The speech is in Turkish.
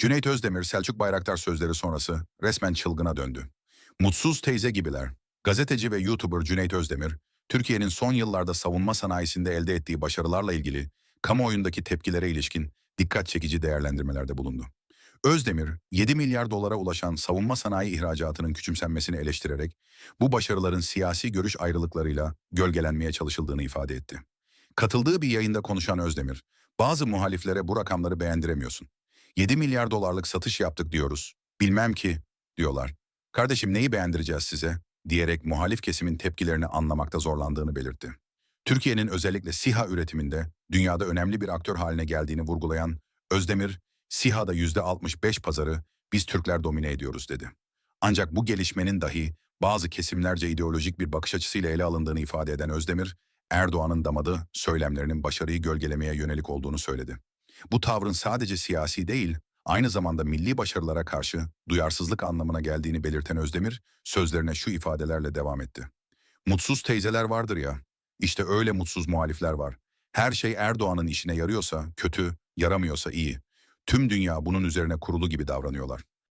Cüneyt Özdemir, Selçuk Bayraktar sözleri sonrası resmen çılgına döndü. Mutsuz teyze gibiler. Gazeteci ve YouTuber Cüneyt Özdemir, Türkiye'nin son yıllarda savunma sanayisinde elde ettiği başarılarla ilgili kamuoyundaki tepkilere ilişkin dikkat çekici değerlendirmelerde bulundu. Özdemir, 7 milyar dolara ulaşan savunma sanayi ihracatının küçümsenmesini eleştirerek bu başarıların siyasi görüş ayrılıklarıyla gölgelenmeye çalışıldığını ifade etti. Katıldığı bir yayında konuşan Özdemir, bazı muhaliflere bu rakamları beğendiremiyorsun. 7 milyar dolarlık satış yaptık diyoruz. Bilmem ki diyorlar. Kardeşim neyi beğendireceğiz size? diyerek muhalif kesimin tepkilerini anlamakta zorlandığını belirtti. Türkiye'nin özellikle SİHA üretiminde dünyada önemli bir aktör haline geldiğini vurgulayan Özdemir, SİHA'da %65 pazarı biz Türkler domine ediyoruz dedi. Ancak bu gelişmenin dahi bazı kesimlerce ideolojik bir bakış açısıyla ele alındığını ifade eden Özdemir, Erdoğan'ın damadı söylemlerinin başarıyı gölgelemeye yönelik olduğunu söyledi. Bu tavrın sadece siyasi değil, aynı zamanda milli başarılara karşı duyarsızlık anlamına geldiğini belirten Özdemir, sözlerine şu ifadelerle devam etti. Mutsuz teyzeler vardır ya, işte öyle mutsuz muhalifler var. Her şey Erdoğan'ın işine yarıyorsa kötü, yaramıyorsa iyi. Tüm dünya bunun üzerine kurulu gibi davranıyorlar.